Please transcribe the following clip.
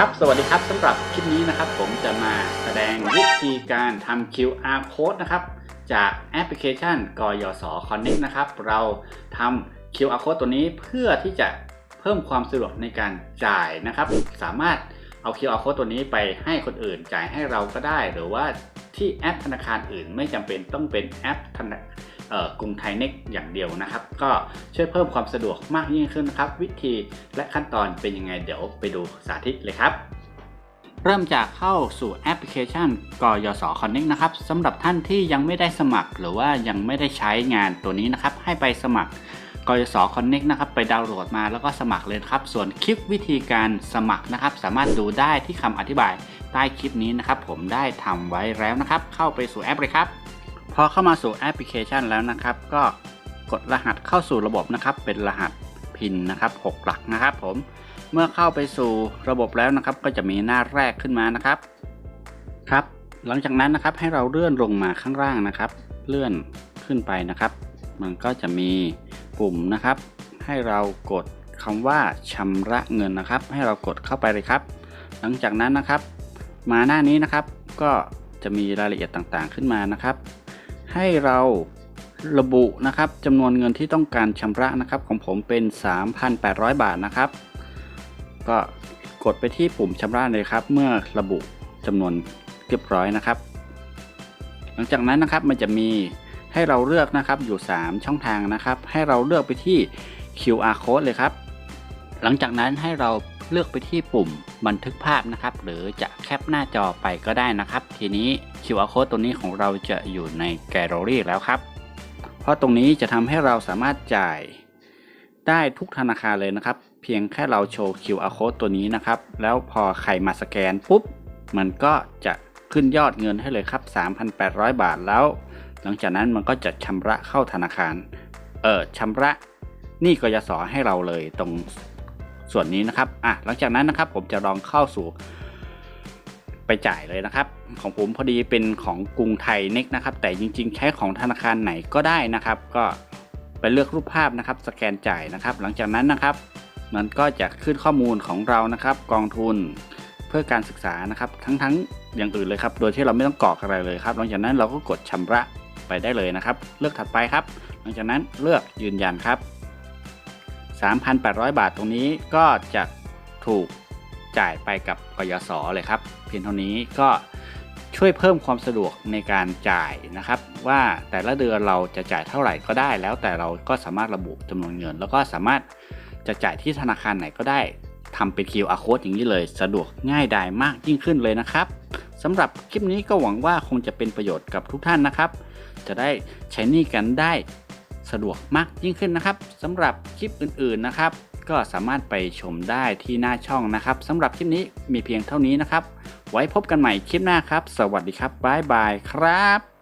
ครับ สวัสดีครับสำหรับคลิปนี้นะครับ ผมจะมาแสดงวิธีการทำ QR code นะครับ จากแอปพลิเคชันกยศ Connect นะครับ เราทำ QR code ตัวนี้เพื่อที่จะเพิ่มความสะดวกในการจ่ายนะครับ สามารถเอา QR code ตัวนี้ไปให้คนอื่นจ่ายให้เราก็ได้ หรือว่าที่แอปธนาคารอื่นไม่จำเป็นต้องเป็นแอปธนาเอ่อ กรุงไทยเน็กอย่างเดียวนะครับ ก็ช่วยเพิ่มความสะดวกมากยิ่งขึ้นนะครับ วิธีและขั้นตอนเป็นยังไงเดี๋ยวไปดูสาธิตเลยครับเริ่มจากเข้าสู่แอปพลิเคชันกยศ Connect นะครับสำหรับท่านที่ยังไม่ได้สมัครหรือว่ายังไม่ได้ใช้งานตัวนี้นะครับ ให้ไปสมัครกยศ Connect นะครับ ไปดาวน์โหลดมาแล้วก็สมัครเลยครับ ส่วนคลิปวิธีการสมัครนะครับ สามารถดูได้ที่คำอธิบายใต้คลิปนี้นะครับ ผมได้ทำไว้แล้วนะครับ เข้าไปสู่แอปเลยครับ พอเข้ามาสู่แอปพลิเคชันแล้วนะครับ ก็กดรหัสเข้าสู่ระบบนะครับ เป็นรหัสพินนะครับ 6 หลักนะครับ ผมเมื่อเข้าไปสู่ระบบแล้วนะครับ ก็จะมีหน้าแรกขึ้นมานะครับครับ หลังจากนั้นนะครับให้เราเลื่อนลงมาข้างล่างนะครับ เลื่อนขึ้นไปนะครับ มันก็จะมีปุ่มนะครับ ให้เรากดคำว่าชำระเงินนะครับ ให้เรากดเข้าไปเลยครับ หลังจากนั้นนะครับ มาหน้านี้นะครับก็จะมีรายละเอียดต่างๆขึ้นมานะครับ ให้เราระบุนะครับจำนวนเงินที่ต้องการชำระนะครับ ของผมเป็น 3,800 บาทนะครับ ก็กดไปที่ปุ่มชำระเลยครับ เมื่อระบุจำนวนเรียบร้อยนะครับ หลังจากนั้นนะครับมันจะมีให้เราเลือกนะครับอยู่ 3 ช่องทางนะครับ ให้เราเลือกไปที่ QR code เลยครับ หลังจากนั้นให้เราเลือกไปที่ปุ่มบันทึกภาพนะครับ หรือจะแคปหน้าจอไปก็ได้นะครับ ทีนี้ QR code ตัวนี้ของเราจะอยู่ในแกลเลอรี่แล้วครับ เพราะตรงนี้จะทำให้เราสามารถจ่ายได้ทุกธนาคารเลยนะครับ เพียงแค่เราโชว์ QR code ตัวนี้นะครับ แล้วพอใครมาสแกนปุ๊บ มันก็จะขึ้นยอดเงินให้เลยครับ 3,800 บาทแล้ว หลังจากนั้นมันก็จะชำระเข้าธนาคาร เออชำระหนี้กยศให้เราเลยตรง ส่วนนี้นะครับอะหลังจากนั้นนะครับผมจะลองเข้าสู่ ไปจ่ายเลยนะครับ ของผมพอดีเป็นของกรุงไทยเน็กนะครับ แต่จริง ๆ ใช้ของธนาคารไหนก็ได้นะครับ ก็ไปเลือกรูปภาพนะครับ สแกนจ่ายนะครับ หลังจากนั้นนะครับ มันก็จะขึ้นข้อมูลของเรานะครับ กองทุนเพื่อการศึกษานะครับ ทั้งๆอย่างอื่นเลยครับ โดยที่เราไม่ต้องกรอกอะไรเลยครับ หลังจากนั้นเราก็กดชำระไปได้เลยนะครับ เลือกถัดไปครับ หลังจากนั้นเลือกยืนยันครับ 3,800 บาทตรงนี้ก็จะถูกจ่ายไปกับกยศเลยครับ เพียงเท่านี้ก็ช่วยเพิ่มความสะดวกในการจ่ายนะครับ ว่าแต่ละเดือนเราจะจ่ายเท่าไหร่ก็ได้ แล้วแต่เราก็สามารถระบุจำนวนเงิน แล้วก็สามารถจะจ่ายที่ธนาคารไหนก็ได้ทำเป็น QR code อย่างนี้เลย สะดวกง่ายดายมากยิ่งขึ้นเลยนะครับสำหรับคลิปนี้ก็หวังว่าคงจะเป็นประโยชน์กับทุกท่านนะครับ จะได้ใช้หนี้กันได้ สะดวกมากยิ่งขึ้นนะครับสำหรับคลิปอื่นๆนะครับ ก็สามารถไปชมได้ที่หน้าช่องนะครับสำหรับคลิปนี้มีเพียงเท่านี้นะครับ ไว้พบกันใหม่คลิปหน้าครับ สวัสดีครับบ๊ายบายครับ